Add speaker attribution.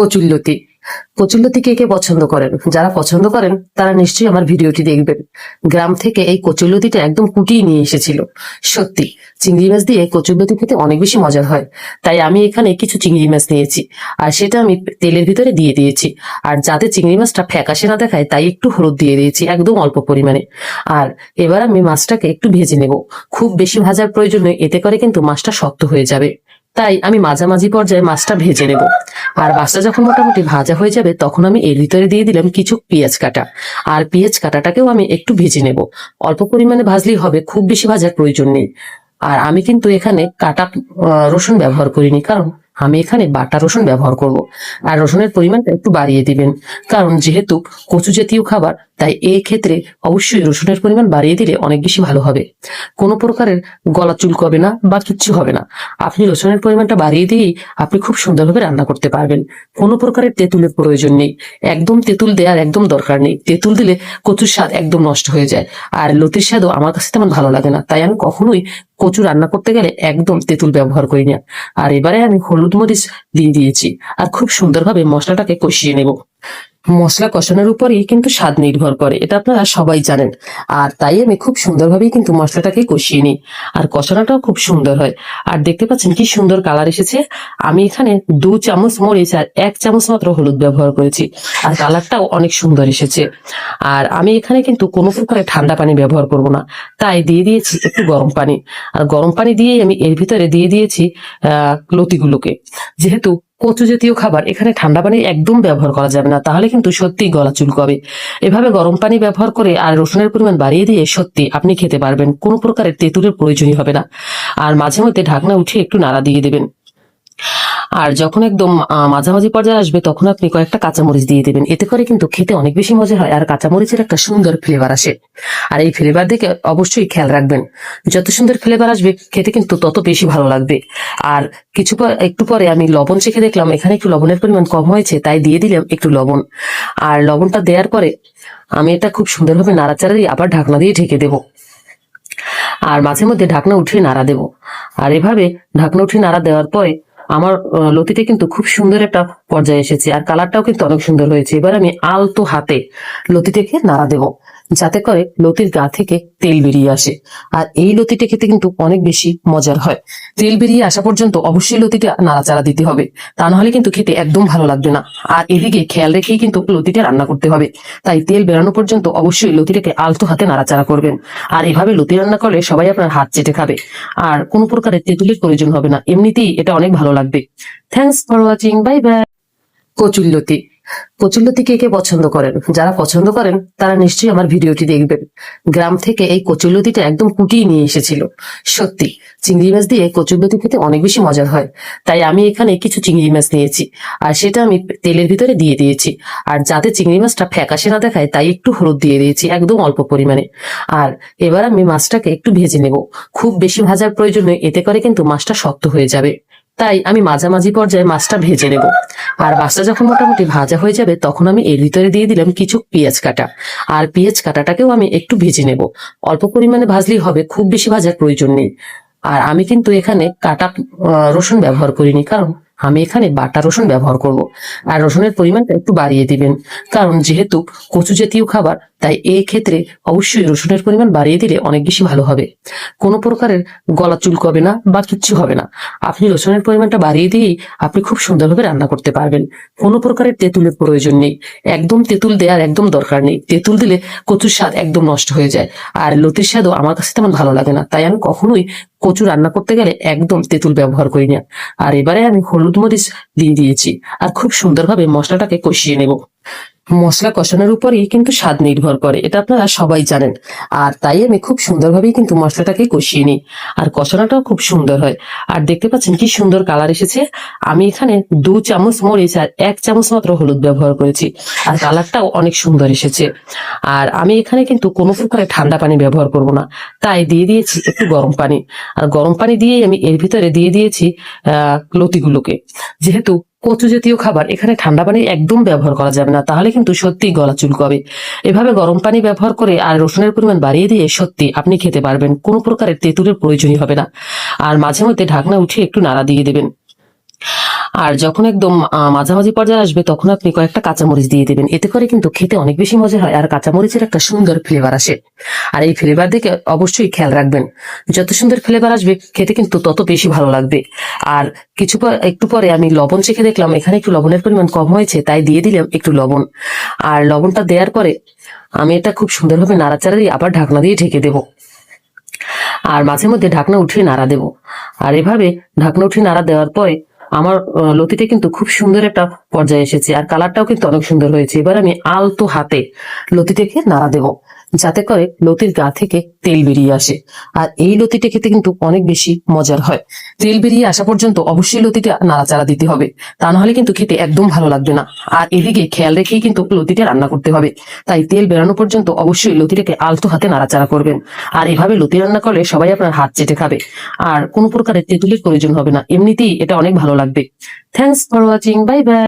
Speaker 1: কচুল্লতি কচুল্লতি কে কে পছন্দ করেন। যারা পছন্দ করেন, তারা নিশ্চয়ই আমার ভিডিওটি দেখবেন। গ্রাম থেকে এই কচুল্লতিটা একদম কুটিয়ে নিয়ে এসেছিল। সত্যি, চিংড়ি মাছ দিয়ে কচুল্লতি খেতে অনেক বেশি মজার হয়। তাই আমি এখানে কিছু চিংড়ি মাছ নিয়েছি। আর সেটা আমি তেলের ভিতরে দিয়ে দিয়েছি। আর যাতে চিংড়ি মাছটা ফ্যাকাশে না দেখায়, তাই একটু হলুদ দিয়ে দিয়েছি, একদম অল্প পরিমাণে। আর এবার আমি মাছটাকে একটু ভেজে নেব। খুব বেশি ভাজার প্রয়োজন এতে করে কিন্তু মাছটা শক্ত হয়ে যাবে। তাই আমি মাঝামাঝি পর্যায়ে মাছটা ভেজে নেব। আর মাছটা যখন মোটামুটি ভাজা হয়ে যাবে, তখন আমি এর ভিতরে দিয়ে দিলাম কিছু পেঁয়াজ কাটা। আর পেঁয়াজ কাটাটাকেও আমি একটু ভেজে নেব। অল্প পরিমাণে ভাজলেই হবে, খুব বেশি ভাজার প্রয়োজন নেই। আর আমি কিন্তু এখানে কাটা রসুন ব্যবহার করিনি, কারণ আমি এখানে বাটা রসুন ব্যবহার করব। আর রসুনের পরিমাণটা একটু বাড়িয়ে দিবেন। কারণ যেহেতু কচু জাতীয় খাবার, তাই এই ক্ষেত্রে অবশ্যই রসুনের পরিমাণ বাড়িয়ে দিলে অনেক বেশি ভালো হবে। কোনো প্রকারের গলা চুলকবে না বা কিচ্ছু হবে না। আপনি রসুনের পরিমাণটা বাড়িয়ে দিয়েই আপনি খুব সুন্দরভাবে রান্না করতে পারবেন। কোনো প্রকারের তেঁতুলের প্রয়োজন নেই। একদম তেঁতুল দেওয়ার একদম দরকার নেই। তেঁতুল দিলে কচুর স্বাদ একদম নষ্ট হয়ে যায়। আর লতির স্বাদও আমার কাছে তেমন ভালো লাগে না। তাই আমি কখনোই কচু রান্না করতে গেলে একদম তেঁতুল ব্যবহার করি না। আর এবারে আমি হলুদ মরিচ দিয়ে দিয়েছি। আর খুব সুন্দরভাবে মশলাটাকে কষিয়ে নেব। মশলা কষানোর উপরেই কিন্তু স্বাদ নির্ভর করে, এটা আপনারা সবাই জানেন। আর তাই আমি খুব সুন্দরভাবেই কিন্তু মশলাটাকে কষিয়ে নিই। আর কষানোটাও খুব সুন্দর হয়। আর দেখতে পাচ্ছেন কি সুন্দর কালার এসেছে। আমি এখানে দু চামচ মরিচ আর এক চামচ মাত্র হলুদ ব্যবহার করেছি। আর কালারটাও অনেক সুন্দর এসেছে। আর আমি এখানে কিন্তু কোনো প্রকারে ঠান্ডা পানি ব্যবহার করব না। তাই দিয়ে দিয়েছি একটু গরম পানি। আর গরম পানি দিয়েই আমি এর ভিতরে দিয়ে দিয়েছি, আহ, লতিগুলোকে। যেহেতু কচু জাতীয় খাবার এখানে ঠান্ডা পানি একদম ব্যবহার করা যাবে না, তাহলে কিন্তু সত্যি গলা চুলকবে। এভাবে গরম পানি ব্যবহার করে আর রসুনের পরিমাণ বাড়িয়ে দিয়ে সত্যি আপনি খেতে পারবেন, কোনো প্রকারের তেঁতুলের প্রয়োজনই হবে না। আর মাঝে মধ্যে ঢাকনা উঠিয়ে একটু নাড়া দিয়ে দেবেন। আর যখন একদম মাঝামাঝি পর্যায়ে আসবে, তখন আপনি কয়েকটা কাঁচামরিচ দিয়ে দেবেন। এতে করে কিন্তু খেতে অনেক বেশি মজা হয় আর কাঁচামরিচের একটা সুন্দর ফ্লেভার আসে। আর এই ফ্লেভার দেখে অবশ্যই খেয়াল রাখবেন। যত সুন্দর ফ্লেভার আসবে, খেতে কিন্তু তত বেশি ভালো লাগবে। আর কিছু একটু পরে আমি লবণ চেখে দেখলাম, এখানে একটু লবণের পরিমাণ কম হয়েছে, তাই দিয়ে দিলাম একটু লবণ। আর লবণটা দেওয়ার পরে আমি এটা খুব সুন্দরভাবে নাড়াচাড়া দিয়ে আবার ঢাকনা দিয়ে ঢেকে দেবো। আর মাঝে মধ্যে ঢাকনা উঠিয়ে নাড়া দেবো। আর এভাবে ঢাকনা উঠিয়ে নাড়া দেওয়ার পরে আমার লতিতে কিন্তু খুব সুন্দর একটা পর্যায়ে এসেছে, আর কালারটাও কিন্তু অনেক সুন্দর হয়েছে। এবার আমি আলতো হাতে লতিটাকে নাড়া দেবো। যাতে করে লতির গা থেকে তেল বেরিয়ে আসে। আর এই লতিটা খেতে কিন্তু অনেক বেশি মজার হয়। তেল বেরিয়ে আসা পর্যন্ত অবশ্যই লতিটা নাড়াচাড়া দিতে হবে। তা নাহলে কিন্তু খেতে একদম ভালো লাগবে না। আর এদিকে খেয়াল রেখেই কিন্তু লতিটা রান্না করতে হবে। তাই তেল বেরানো পর্যন্ত অবশ্যই লতিটাকে আলতো হাতে নাড়াচাড়া করবেন। আর এভাবে লতি রান্না করলে সবাই আপনার হাত চেটে খাবে। আর কোনো প্রকারের তেঁতুলের প্রয়োজন হবে না। এমনিতেই এটা অনেক ভালো লাগবে। Thanks for watching bye bye কচুল্লতি কচুল্লতি কে কে পছন্দ করেন। যারা পছন্দ করেন, তারা নিশ্চয়ই আমার ভিডিওটি দেখবেন। গ্রাম থেকে এই কচুল্লতিটা একদম কুটিয়ে নিয়ে এসেছিল। সত্যি, চিংড়ি মাছ দিয়ে কচুল্লতি খেতে অনেক বেশি মজার হয়। তাই আমি এখানে কিছু চিংড়ি মাছ নিয়েছি, আর সেটা আমি তেলের ভিতরে দিয়ে দিয়েছি। আর যাতে চিংড়ি মাছটা ফ্যাকাশে না দেখায়, তাই একটু হলুদ দিয়ে দিয়েছি, একদম অল্প পরিমাণে। আর এবার আমি মাছটাকে একটু ভেজে নেব। খুব বেশি ভাজার প্রয়োজন এতে করে কিন্তু মাছটা শক্ত হয়ে যাবে। তাই আমি মাঝামাঝি পর্যায়ে মাছটা ভেজে নেব। আর মাছটা যখন মোটামুটি ভাজা হয়ে যাবে, তখন আমি এর ভিতরে দিয়ে দিলাম কিছু পেঁয়াজ কাটা। আর পেঁয়াজ কাটাটাকেও আমি একটু ভেজে নেব। অল্প পরিমাণে ভাজলেই হবে, খুব বেশি ভাজার প্রয়োজন নেই। আর আমি কিন্তু এখানে কাটা রসুন ব্যবহার করিনি, কারণ আমি এখানে বাটা রসুন ব্যবহার করব। আর রসুনের পরিমাণটা একটু বাড়িয়ে দিবেন। কারণ যেহেতু কচু জাতীয় খাবার, তাই এই ক্ষেত্রে অবশ্যই রসুনের পরিমাণ বাড়িয়ে দিলে অনেক বেশি ভালো হবে। কোনো প্রকারের গলা চুলকবে না বা কিচ্ছু হবে না। আপনি রসুনের পরিমাণটা বাড়িয়ে দিয়েই আপনি খুব সুন্দরভাবে রান্না করতে পারবেন। কোনো প্রকারের তেঁতুলের প্রয়োজন নেই। একদম তেঁতুল দেওয়ার একদম দরকার নেই। তেঁতুল দিলে কচুর স্বাদ একদম নষ্ট হয়ে যায়। আর লতির স্বাদও আমার কাছে তেমন ভালো লাগে না। তাই আমি কখনোই কচু রান্না করতে গেলে একদম তেঁতুল ব্যবহার করি না। আর এবারে আমি হলুদ মরিচ দিয়ে দিয়েছি। আর খুব সুন্দরভাবে মশলাটাকে কষিয়ে নেব। মশলা কষানোর উপরেই কিন্তু স্বাদ নির্ভর করে, এটা আপনারা সবাই জানেন। আর তাই আমি খুব সুন্দরভাবেই কিন্তু মশলাটাকে কষিয়ে নিই। আর কষানোটাও খুব সুন্দর হয়। আর দেখতে পাচ্ছেন কি সুন্দর কালার এসেছে। আমি এখানে দু চামচ মরিচ আর এক চামচ মাত্র হলুদ ব্যবহার করেছি। আর কালারটাও অনেক সুন্দর এসেছে। আর আমি এখানে কিন্তু কোনো প্রকারে ঠান্ডা পানি ব্যবহার করব না। তাই দিয়ে দিয়েছি একটু গরম পানি। আর গরম পানি দিয়েই আমি এর ভিতরে দিয়ে দিয়েছি, আহ, লতিগুলোকে। যেহেতু কচু জাতীয় খাবার, এখানে ঠান্ডা পানি একদম ব্যবহার করা যাবে না। তাহলে কিন্তু সত্যি গলা চুলকাবে। এভাবে গরম পানি ব্যবহার করে আর রসুনের পরিমাণ বাড়িয়ে দিয়ে সত্যি আপনি খেতে পারবেন। কোনো প্রকারের তেঁতুলের প্রয়োজনই হবে না। আর মাঝে মধ্যে ঢাকনা উঠে একটু নাড়া দিয়ে দেবেন। আর যখন একদম মাঝামাঝি পর্যায়ে আসবে, তখন আপনি কয়েকটা কাঁচামরিচ দিয়ে দেবেন। এতে করে কিন্তু খেতে অনেক বেশি মজা হয় আর কাঁচামরিচের একটা সুন্দর ফ্লেভার আসে। আর এই ফ্লেভার দেখে অবশ্যই খেয়াল রাখবেন, যত সুন্দর ফ্লেভার আসবে, খেতে কিন্তু তত বেশি ভালো লাগবে। আর কিছু একটু পরে আমি লবণ চেখে দেখলাম, এখানে একটু লবণের পরিমাণ কম হয়েছে, তাই দিয়ে দিলাম একটু লবণ। আর লবণটা দেওয়ার পরে আমি এটা খুব সুন্দরভাবে নাড়াচাড়া দিয়ে আবার ঢাকনা দিয়ে ঢেকে দেবো। আর মাঝে মধ্যে ঢাকনা উঠিয়ে নাড়া দেবো। আর এভাবে ঢাকনা উঠিয়ে নাড়া দেওয়ার পরে আমার লতিতে কিন্তু খুব সুন্দর একটা পর্যায়ে এসেছে, আর কালারটাও কিন্তু অনেক সুন্দর হয়েছে। এবার আমি আলতো হাতে লতিটাকে নাড়া দেবো। যাতে করে লতির গা থেকে তেল বেরিয়ে আসে। আর এই লতিটা খেতে কিন্তু অনেক বেশি মজার হয়। তেল বেরিয়ে আসা পর্যন্ত অবশ্যই লতিটা নাড়াচাড়া দিতে হবে। তা নাহলে কিন্তু খেতে একদম ভালো লাগবে না। আর এদিকে খেয়াল রেখেই কিন্তু লতিটা রান্না করতে হবে। তাই তেল বেরানো পর্যন্ত অবশ্যই লতিটাকে আলতো হাতে নাড়াচাড়া করবেন। আর এভাবে লতি রান্না করলে সবাই আপনার হাত চেটে খাবে। আর কোনো প্রকারের তেঁতুলের প্রয়োজন হবে না। এমনিতেই এটা অনেক ভালো লাগবে। Thanks for watching bye bye